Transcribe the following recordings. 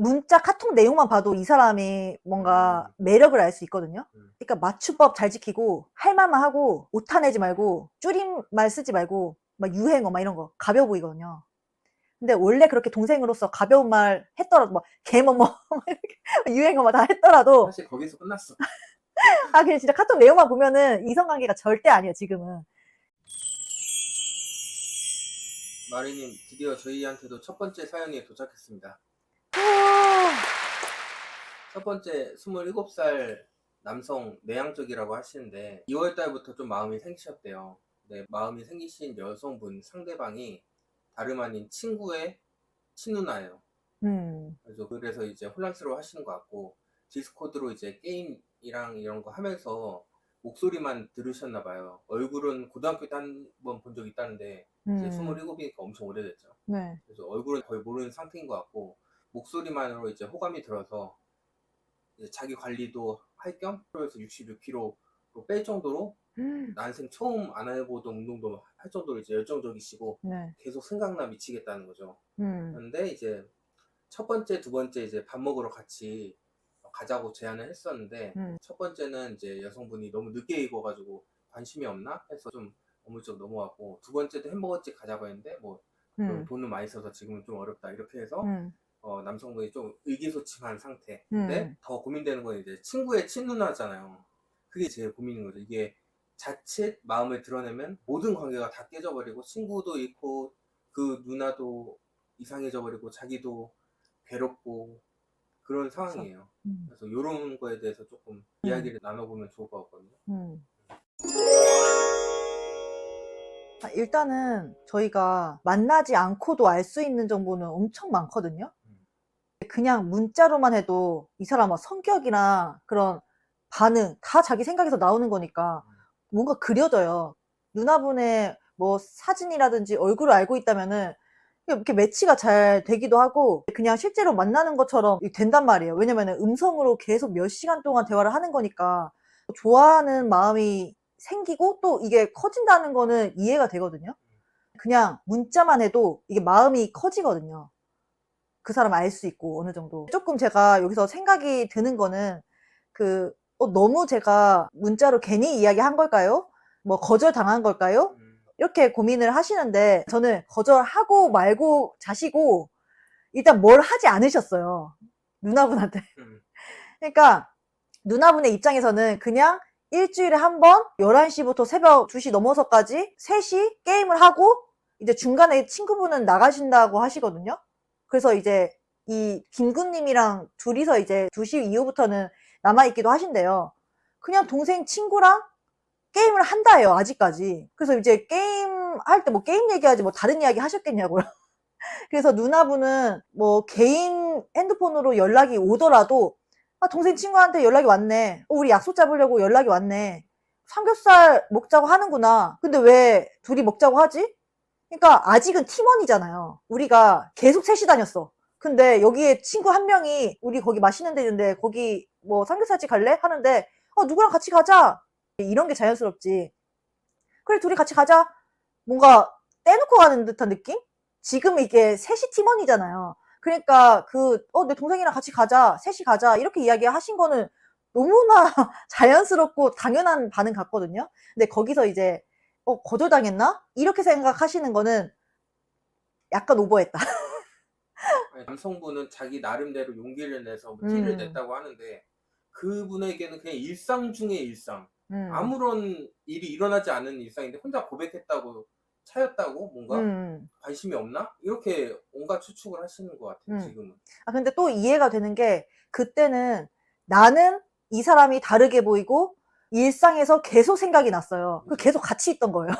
문자 카톡 내용만 봐도 이 사람이 뭔가 매력을 알 수 있거든요. 음. 그러니까 맞춤법 잘 지키고 할 말만 하고 오타내지 말고 줄임말 쓰지 말고 막 유행어 막 이런 거 가벼워 보이거든요. 근데 원래 그렇게 동생으로서 가벼운 말 했더라도 막 개뭐뭐 유행어 막 다 했더라도 사실 거기서 끝났어. 아 그냥 진짜 카톡 내용만 보면은 이성관계가 절대 아니에요 지금은. 마리님 드디어 저희한테도 첫 번째 사연이 도착했습니다. 첫 번째 27살 남성 내향적이라고 하시는데 2월 달부터 좀 마음이 생기셨대요. 네, 마음이 생기신 여성분 상대방이 다름 아닌 친구의 친누나예요. 음, 그래서 그래서 이제 혼란스러워 하시는 것 같고 디스코드로 이제 게임이랑 이런 거 하면서 목소리만 들으셨나 봐요. 얼굴은 고등학교 때 한 번 본 적 있다는데 이제 음, 27이니까 엄청 오래됐죠. 네. 그래서 얼굴은 거의 모르는 상태인 것 같고 목소리만으로 이제 호감이 들어서 이제 자기 관리도 할겸 그래서 66kg로 뺄 정도로 음, 난생 처음 안 해보던 운동도 할 정도로 이제 열정적이시고 네. 계속 생각나 미치겠다는 거죠. 음, 그런데 이제 첫 번째, 두 번째 이제 밥 먹으러 같이 가자고 제안을 했었는데 음. 첫 번째는 이제 여성분이 너무 늦게 익어가지고 관심이 없나 해서 좀 어물쩍 넘어갔고 두 번째도 햄버거집 가자고 했는데 뭐 음, 돈을 많이 써서 지금은 좀 어렵다 이렇게 해서 음, 어, 남성분이 좀 의기소침한 상태. 근데 음. 더 고민되는 건 이제 친구의 친누나잖아요. 그게 제일 고민인 거죠. 이게 자칫 마음을 드러내면 모든 관계가 다 깨져버리고 친구도 잃고 그 누나도 이상해져 버리고 자기도 괴롭고 그런 상황이에요. 음, 그래서 이런 거에 대해서 조금 이야기를 나눠보면 좋을 것 같거든요. 음. 아, 일단은 저희가 만나지 않고도 알 수 있는 정보는 엄청 많거든요. 음. 그냥 문자로만 해도 이 사람의 성격이나 그런 반응 다 자기 생각에서 나오는 거니까 뭔가 그려져요. 누나분의 뭐 사진이라든지 얼굴을 알고 있다면은 이렇게 매치가 잘 되기도 하고 그냥 실제로 만나는 것처럼 된단 말이에요. 왜냐면은 음성으로 계속 몇 시간 동안 대화를 하는 거니까 좋아하는 마음이 생기고 또 이게 커진다는 거는 이해가 되거든요. 그냥 문자만 해도 이게 마음이 커지거든요. 그 사람 알 수 있고 어느 정도. 조금 제가 여기서 생각이 드는 거는 그 어, 너무 제가 문자로 괜히 이야기한 걸까요? 뭐 거절 당한 걸까요? 음, 이렇게 고민을 하시는데 저는 거절하고 말고 자시고 일단 뭘 하지 않으셨어요. 누나분한테. 음, 그러니까 누나분의 입장에서는 그냥 일주일에 한 번 11시부터 새벽 2시 넘어서까지 3시 게임을 하고 이제 중간에 친구분은 나가신다고 하시거든요. 그래서 이제 이 김구님이랑 둘이서 이제 2시 이후부터는 남아있기도 하신대요. 그냥 동생 친구랑 게임을 한다예요, 아직까지. 그래서 이제 게임 할 때 뭐 게임 얘기하지 뭐 다른 이야기 하셨겠냐고요. 그래서 누나분은 뭐 개인 핸드폰으로 연락이 오더라도 아, 동생 친구한테 연락이 왔네. 어, 우리 약속 잡으려고 연락이 왔네. 삼겹살 먹자고 하는구나. 근데 왜 둘이 먹자고 하지? 그러니까 아직은 팀원이잖아요. 우리가 계속 셋이 다녔어. 근데 여기에 친구 한 명이 우리 거기 맛있는 데 있는데 거기 뭐 삼겹살집 갈래? 하는데 어, 누구랑 같이 가자. 이런 게 자연스럽지. 그래, 둘이 같이 가자. 뭔가 떼놓고 가는 듯한 느낌? 지금 이게 셋이 팀원이잖아요. 그러니까 그, 어, 내 동생이랑 같이 가자. 셋이 가자. 이렇게 이야기 하신 거는 너무나 자연스럽고 당연한 반응 같거든요. 근데 거기서 이제, 어, 거절당했나? 이렇게 생각하시는 거는 약간 오버했다. 남성분은 자기 나름대로 용기를 내서 뭐 티를 음. 냈다고 하는데 그분에게는 그냥 일상 중의 일상. 음. 아무런 일이 일어나지 않은 일상인데 혼자 고백했다고 차였다고 뭔가 음. 관심이 없나 이렇게 온갖 추측을 하시는 것 같아요 음. 지금은 아, 근데 또 이해가 되는 게 그때는 나는 이 사람이 다르게 보이고 일상에서 계속 생각이 났어요. 그 계속 같이 있던 거예요.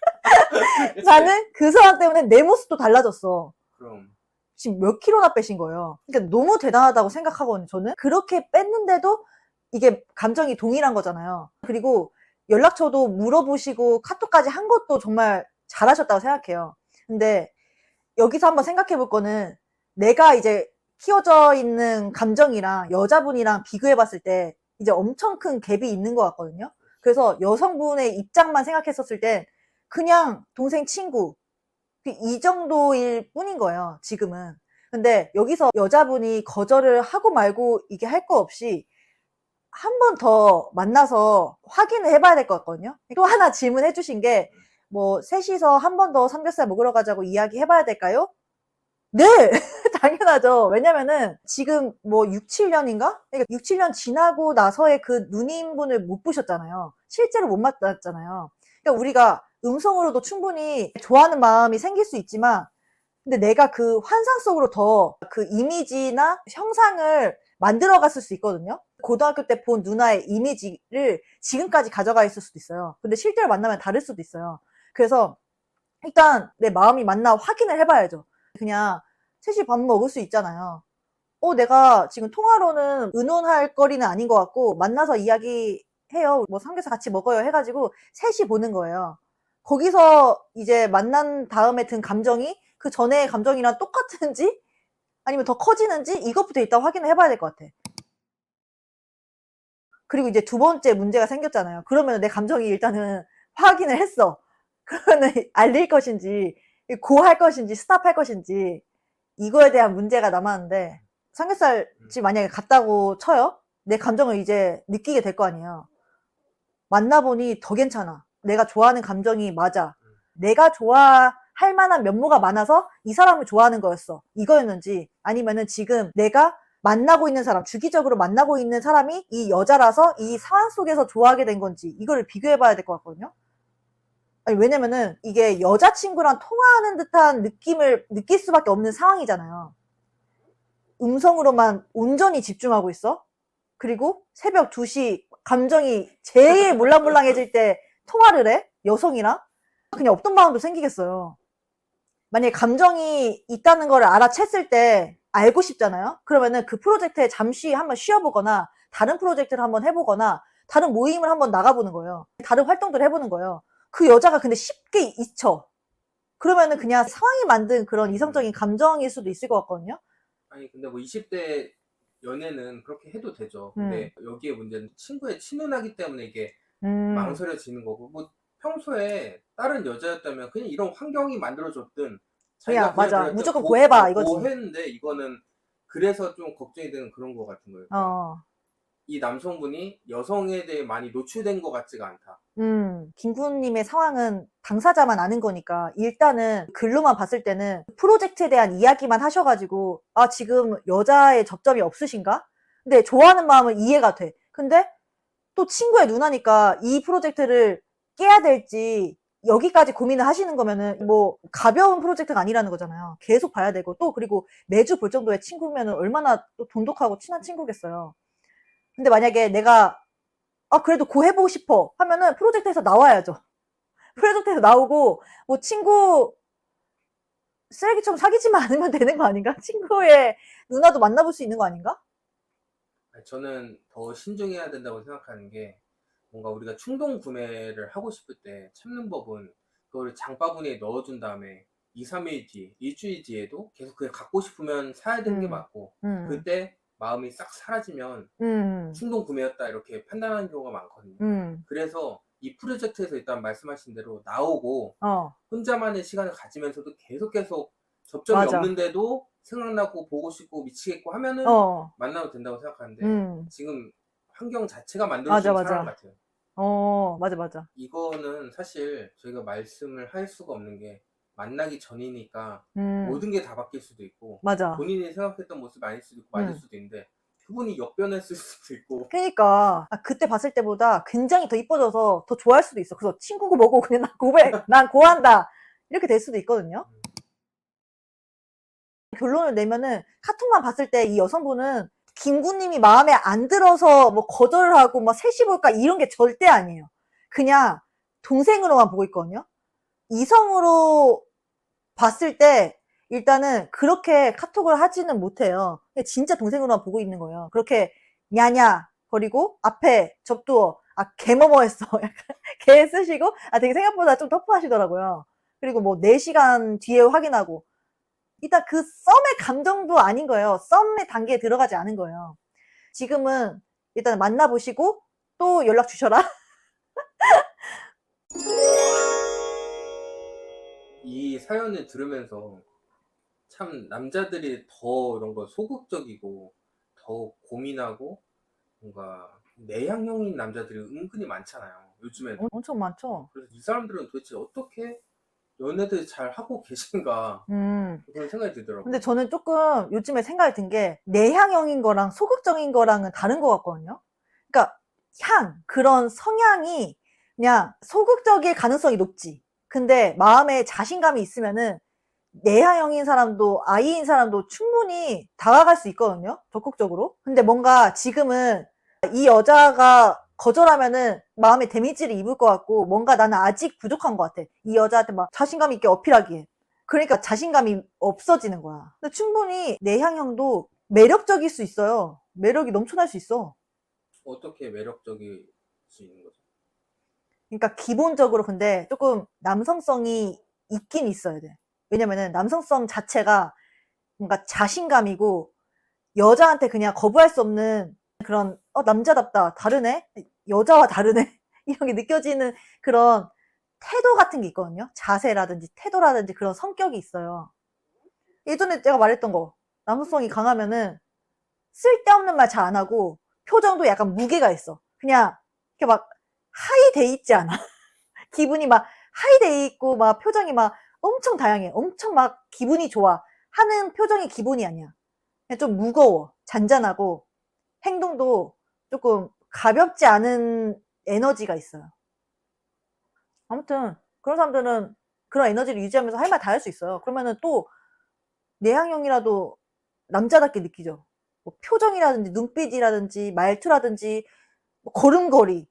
나는 그 사람 때문에 내 모습도 달라졌어. 그럼 지금 몇 킬로나 빼신 거예요. 그러니까 너무 대단하다고 생각하거든요, 저는. 그렇게 뺐는데도 이게 감정이 동일한 거잖아요. 그리고 연락처도 물어보시고 카톡까지 한 것도 정말 잘하셨다고 생각해요. 근데 여기서 한번 생각해 볼 거는 내가 이제 키워져 있는 감정이랑 여자분이랑 비교해 봤을 때 이제 엄청 큰 갭이 있는 것 같거든요. 그래서 여성분의 입장만 생각했었을 땐 그냥 동생 친구 그이 정도일 뿐인 거예요, 지금은. 근데 여기서 여자분이 거절을 하고 말고 이게 할 거 없이 한 번 더 만나서 확인을 해봐야 될 것 같거든요. 또 하나 질문해 주신 게, 뭐, 셋이서 한 번 더 삼겹살 먹으러 가자고 이야기 해봐야 될까요? 네! 당연하죠. 왜냐면은 지금 뭐 6, 7년인가? 그러니까 6, 7년 지나고 나서의 그 누님분을 못 보셨잖아요. 실제로 못 만났잖아요. 그러니까 우리가 음성으로도 충분히 좋아하는 마음이 생길 수 있지만, 근데 내가 그 환상 속으로 더 그 이미지나 형상을 만들어 갔을 수 있거든요. 고등학교 때 본 누나의 이미지를 지금까지 가져가 있을 수도 있어요. 근데 실제로 만나면 다를 수도 있어요. 그래서 일단 내 마음이 맞나 확인을 해봐야죠. 그냥 셋이 밥 먹을 수 있잖아요. 어, 내가 지금 통화로는 의논할 거리는 아닌 것 같고, 만나서 이야기해요. 뭐 삼겹살 같이 먹어요. 해가지고, 셋이 보는 거예요. 거기서 이제 만난 다음에 든 감정이 그 전에 감정이랑 똑같은지, 아니면 더 커지는지, 이것부터 일단 확인을 해봐야 될 것 같아. 그리고 이제 두 번째 문제가 생겼잖아요. 그러면 내 감정이 일단은 확인을 했어. 그러면은 알릴 것인지, 고할 것인지, 스탑할 것인지, 이거에 대한 문제가 남았는데, 삼겹살 집 만약에 갔다고 쳐요? 내 감정을 이제 느끼게 될 거 아니에요. 만나보니 더 괜찮아. 내가 좋아하는 감정이 맞아. 내가 좋아할 만한 면모가 많아서 이 사람을 좋아하는 거였어. 이거였는지, 아니면은 지금 내가 만나고 있는 사람, 주기적으로 만나고 있는 사람이 이 여자라서 이 상황 속에서 좋아하게 된 건지, 이거를 비교해 봐야 될 것 같거든요. 아니, 왜냐면은 이게 여자친구랑 통화하는 듯한 느낌을 느낄 수밖에 없는 상황이잖아요. 음성으로만 온전히 집중하고 있어. 그리고 새벽 2시 감정이 제일 몰랑몰랑해질 때 통화를 해? 여성이랑? 그냥 없던 마음도 생기겠어요. 만약에 감정이 있다는 걸 알아챘을 때 알고 싶잖아요? 그러면은 그 프로젝트에 잠시 한번 쉬어보거나 다른 프로젝트를 한번 해보거나 다른 모임을 한번 나가보는 거예요. 다른 활동들을 해보는 거예요. 그 여자가 근데 쉽게 잊혀. 그러면은 그냥 상황이 만든 그런 이성적인 감정일 수도 있을 것 같거든요. 아니 근데 뭐 20대 연애는 그렇게 해도 되죠. 근데 여기에 문제는 친구의 친누나기 때문에 이게 음, 망설여지는 거고 뭐 평소에 다른 여자였다면 그냥 이런 환경이 만들어줬든 그냥, 맞아. 무조건 고- 구해봐, 어, 이거지. 고했는데 이거는 그래서 좀 걱정이 되는 그런 거 같은 거예요. 어, 이 남성분이 여성에 대해 많이 노출된 것 같지가 않다. 음, 김구님의 상황은 당사자만 아는 거니까 일단은 글로만 봤을 때는 프로젝트에 대한 이야기만 하셔가지고 아 지금 여자의 접점이 없으신가? 근데 좋아하는 마음은 이해가 돼. 근데 또 친구의 누나니까 이 프로젝트를 깨야 될지 여기까지 고민을 하시는 거면은 뭐 가벼운 프로젝트가 아니라는 거잖아요. 계속 봐야 되고 또 그리고 매주 볼 정도의 친구면은 얼마나 또 돈독하고 친한 친구겠어요. 근데 만약에 내가 아, 그래도 고 해보고 싶어 하면은 프로젝트에서 나와야죠. 프로젝트에서 나오고, 뭐 친구 쓰레기처럼 사귀지만 않으면 되는 거 아닌가? 친구의 누나도 만나볼 수 있는 거 아닌가? 저는 더 신중해야 된다고 생각하는 게 뭔가 우리가 충동 구매를 하고 싶을 때 참는 법은 그거를 장바구니에 넣어준 다음에 2, 3일 뒤, 일주일 뒤에도 계속 그냥 갖고 싶으면 사야 되는 게 음. 맞고 음, 그때 마음이 싹 사라지면 음, 충동 구매였다 이렇게 판단하는 경우가 많거든요. 음, 그래서 이 프로젝트에서 일단 말씀하신 대로 나오고 어, 혼자만의 시간을 가지면서도 계속 계속 접점이 맞아. 없는데도 생각나고 보고 싶고 미치겠고 하면은 어, 만나도 된다고 생각하는데 음, 지금 환경 자체가 만들어진 맞아. 사람 같아요. 어, 맞아, 맞아. 이거는 사실 저희가 말씀을 할 수가 없는 게 만나기 전이니까 음, 모든 게 다 바뀔 수도 있고 맞아. 본인이 생각했던 모습이 아닐 수도 있고 맞을 음. 수도 있는데 그분이 역변했을 수도 있고 그니까, 아, 그때 봤을 때보다 굉장히 더 이뻐져서 더 좋아할 수도 있어. 그래서 친구고 뭐고 그냥 난 고백, 난 고한다. 이렇게 될 수도 있거든요. 결론을 내면은 카톡만 봤을 때 이 여성분은 김구님이 마음에 안 들어서 뭐 거절을 하고 막 셋이 볼까 이런 게 절대 아니에요. 그냥 동생으로만 보고 있거든요. 이성으로 봤을 때 일단은 그렇게 카톡을 하지는 못해요. 진짜 동생으로만 보고 있는 거예요. 그렇게 냐냐 거리고 앞에 접두어 아 개머머했어 약간 개 쓰시고 아 되게 생각보다 좀 터프하시더라고요. 그리고 뭐 4시간 뒤에 확인하고 일단 그 썸의 감정도 아닌 거예요. 썸의 단계에 들어가지 않은 거예요. 지금은 일단 만나보시고 또 연락 주셔라. 이 사연을 들으면서 참 남자들이 더 이런 거 소극적이고 더 고민하고 뭔가 내향형인 남자들이 은근히 많잖아요. 요즘에 엄- 엄청 많죠. 그래서 이 사람들은 도대체 어떻게 연애들 잘 하고 계신가 음. 그런 생각이 들더라고요. 근데 저는 조금 요즘에 생각이 든 게 내향형인 거랑 소극적인 거랑은 다른 것 같거든요. 그러니까 향 그런 성향이 그냥 소극적일 가능성이 높지. 근데 마음에 자신감이 있으면은 내향형인 사람도 아이인 사람도 충분히 다가갈 수 있거든요. 적극적으로. 근데 뭔가 지금은 이 여자가 거절하면은 마음에 데미지를 입을 것 같고 뭔가 나는 아직 부족한 것 같아. 이 여자한테 막 자신감 있게 어필하기에. 그러니까 자신감이 없어지는 거야. 근데 충분히 내향형도 매력적일 수 있어요. 매력이 넘쳐날 수 있어. 어떻게 매력적일 수 있는? 그러니까 기본적으로 근데 조금 남성성이 있긴 있어야 돼. 왜냐면은 남성성 자체가 뭔가 자신감이고 여자한테 그냥 거부할 수 없는 그런 어 남자답다 다르네 여자와 다르네 이런 게 느껴지는 그런 태도 같은 게 있거든요. 자세라든지 태도라든지 그런 성격이 있어요. 예전에 제가 말했던 거 남성성이 강하면은 쓸데없는 말 잘 안 하고 표정도 약간 무게가 있어. 그냥 이렇게 막 하이 돼 있지 않아. 기분이 막 하이 돼 있고 막 표정이 막 엄청 다양해. 엄청 막 기분이 좋아. 하는 표정이 기본이 아니야. 그냥 좀 무거워. 잔잔하고 행동도 조금 가볍지 않은 에너지가 있어요. 아무튼 그런 사람들은 그런 에너지를 유지하면서 할 말 다 할 수 있어요. 그러면은 또 내향형이라도 남자답게 느끼죠. 뭐 표정이라든지 눈빛이라든지 말투라든지 뭐 걸음걸이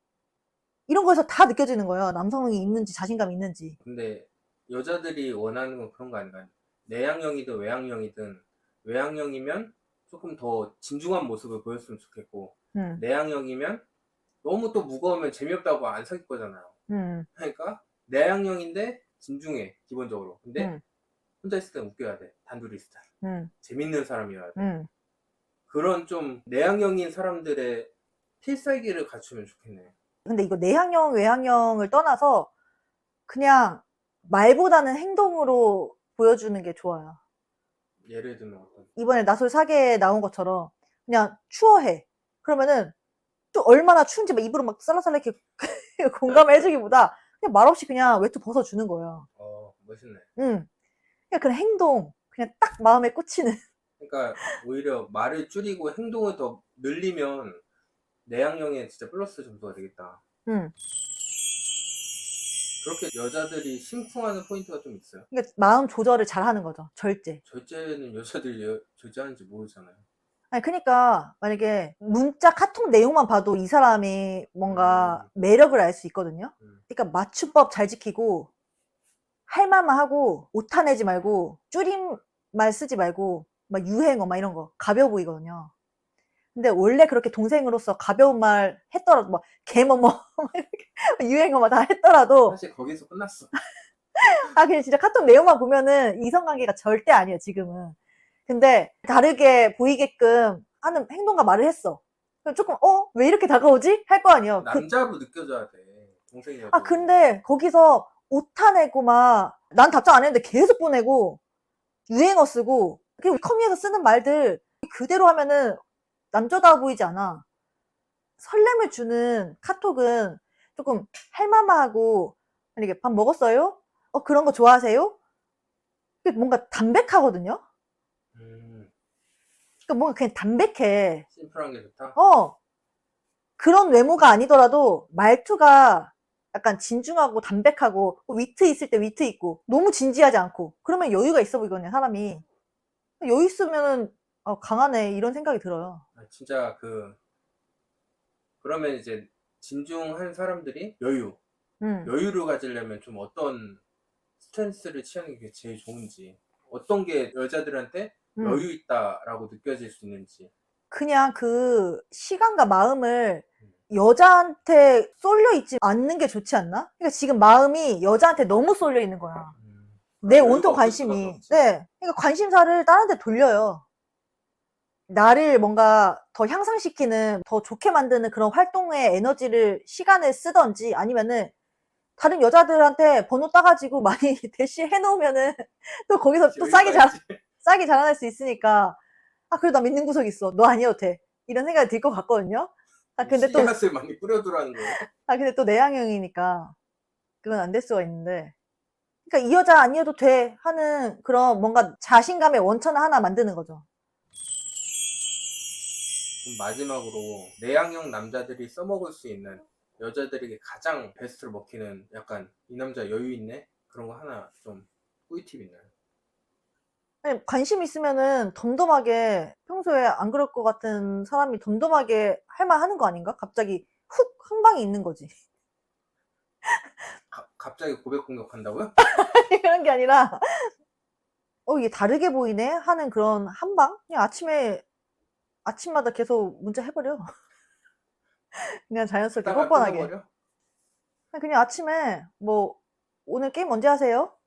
이런 거에서 다 느껴지는 거예요. 남성이 있는지 자신감이 있는지. 근데 여자들이 원하는 건 그런 거 아닌가요? 내향형이든 외향형이든 외향형이면 조금 더 진중한 모습을 보였으면 좋겠고 음, 내향형이면 너무 또 무거우면 재미없다고 안 사귈 거잖아요. 음, 그러니까 내향형인데 진중해 기본적으로. 근데 음, 혼자 있을 땐 웃겨야 돼. 단둘이 있을 때 음, 재밌는 사람이어야 돼. 음. 그런 좀 내향형인 사람들의 필살기를 갖추면 좋겠네. 근데 이거 내향형, 외향형을 떠나서 그냥 말보다는 행동으로 보여주는 게 좋아요. 예를 들면 어떤? 이번에 나솔 사계에 나온 것처럼 그냥 추워해. 그러면은 또 얼마나 추운지 막 입으로 막 살라살라 이렇게 공감을 해주기보다 그냥 말없이 그냥 외투 벗어주는 거예요. 어 멋있네. 응. 그냥 그런 행동, 그냥 딱 마음에 꽂히는. 그러니까 오히려 말을 줄이고 행동을 더 늘리면 내향형에 진짜 플러스 점수가 되겠다. 응. 그렇게 여자들이 심쿵하는 포인트가 좀 있어요. 그러니까 마음 조절을 잘 하는 거죠. 절제. 절제는 여자들이 여- 절제하는지 모르잖아요. 아니, 그러니까 만약에 문자 카톡 내용만 봐도 이 사람이 뭔가 매력을 알 수 있거든요. 음. 그러니까 맞춤법 잘 지키고 할 말만 하고 오타내지 말고 줄임말 쓰지 말고 막 유행어 막 이런 거 가벼워 보이거든요. 근데 원래 그렇게 동생으로서 가벼운 말 했더라도 막 개머머 유행어 막 다 했더라도 사실 거기서 끝났어. 아 그냥 진짜 카톡 내용만 보면은 이성관계가 절대 아니에요 지금은. 근데 다르게 보이게끔 하는 행동과 말을 했어. 그럼 조금 어 왜 이렇게 다가오지 할 거 아니에요. 그- 남자로 느껴져야 돼. 동생이어도. 아, 근데 거기서 오타내고 막, 난 답장 안 했는데 계속 보내고, 유행어 쓰고, 그 우리 커뮤니에서 쓰는 말들 그대로 하면은 남자다워 보이지 않아. 설렘을 주는 카톡은 조금 할만하고, 만약에 밥 먹었어요? 어, 그런 거 좋아하세요? 뭔가 담백하거든요? 음, 그러니까 뭔가 그냥 담백해. 심플한 게 좋다. 어. 그런 외모가 아니더라도 말투가 약간 진중하고 담백하고 위트 있을 때 위트 있고 너무 진지하지 않고 그러면 여유가 있어 보이거든요 사람이 여유 있으면은 어, 강하네 이런 생각이 들어요 아, 진짜 그 그러면 이제 진중한 사람들이 여유, 음. 여유를 가지려면 좀 어떤 스탠스를 취하는 게 제일 좋은지, 어떤 게 여자들한테 음. 여유 있다라고 느껴질 수 있는지. 그냥 그 시간과 마음을 여자한테 쏠려 있지 않는 게 좋지 않나? 그러니까 지금 마음이 여자한테 너무 쏠려 있는 거야 음, 내 온통 관심이. 네. 그러니까 관심사를 다른 데 돌려요. 나를 뭔가 더 향상시키는, 더 좋게 만드는 그런 활동에 에너지를, 시간을 쓰던지 아니면은 다른 여자들한테 번호 따가지고 많이 대시 해 놓으면은 또 거기서 또 싸게 자, 있지. 싹이 자라날 수 있으니까 아 그래도 나 믿는 구석이 있어. 너 아니어도 돼. 이런 생각이 들 것 같거든요. 아 근데 또 씨앗을 많이 뿌려두라는 거예요. 아, 근데 또 내향형이니까 그건 안 될 수가 있는데. 그러니까 이 여자 아니어도 돼 하는 그런 뭔가 자신감의 원천을 하나 만드는 거죠. 마지막으로 내향형 남자들이 써먹을 수 있는 여자들에게 가장 베스트를 먹히는 약간 이 남자 여유 있네 그런 거 하나 좀 꿀팁 있나요? 아니, 관심 있으면은 덤덤하게 평소에 안 그럴 것 같은 사람이 덤덤하게 할 말 하는 거 아닌가? 갑자기 훅 한 방이 있는 거지. 가- 갑자기 고백 공격한다고요? 그런 게 아니라 어 이게 다르게 보이네 하는 그런 한 방? 그냥 아침에 아침마다 계속 문자 해버려. 그냥 자연스럽게 뻔뻔하게. 끊어버려? 그냥- 그냥 아침에 뭐 오늘 게임 언제 하세요?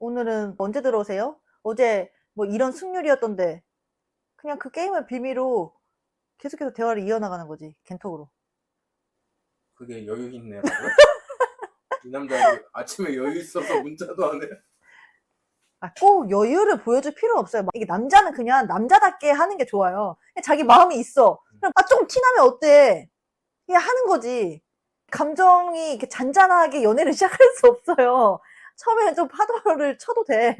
오늘은 언제 들어오세요? 어제 뭐 이런 승률이었던데 그냥 그 게임을 빌미로 계속해서 대화를 이어나가는 거지 겐톡으로 그게 여유 있네라고요? 이 남자 아침에 여유 있어서 문자도 안 해. 아, 꼭 여유를 보여줄 필요 없어요. 이게 남자는 그냥 남자답게 하는 게 좋아요. 자기 마음이 있어. 그럼 아 조금 티나면 어때? 그냥 하는 거지. 감정이 이렇게 잔잔하게 연애를 시작할 수 없어요. 처음에는 좀 파도를 쳐도 돼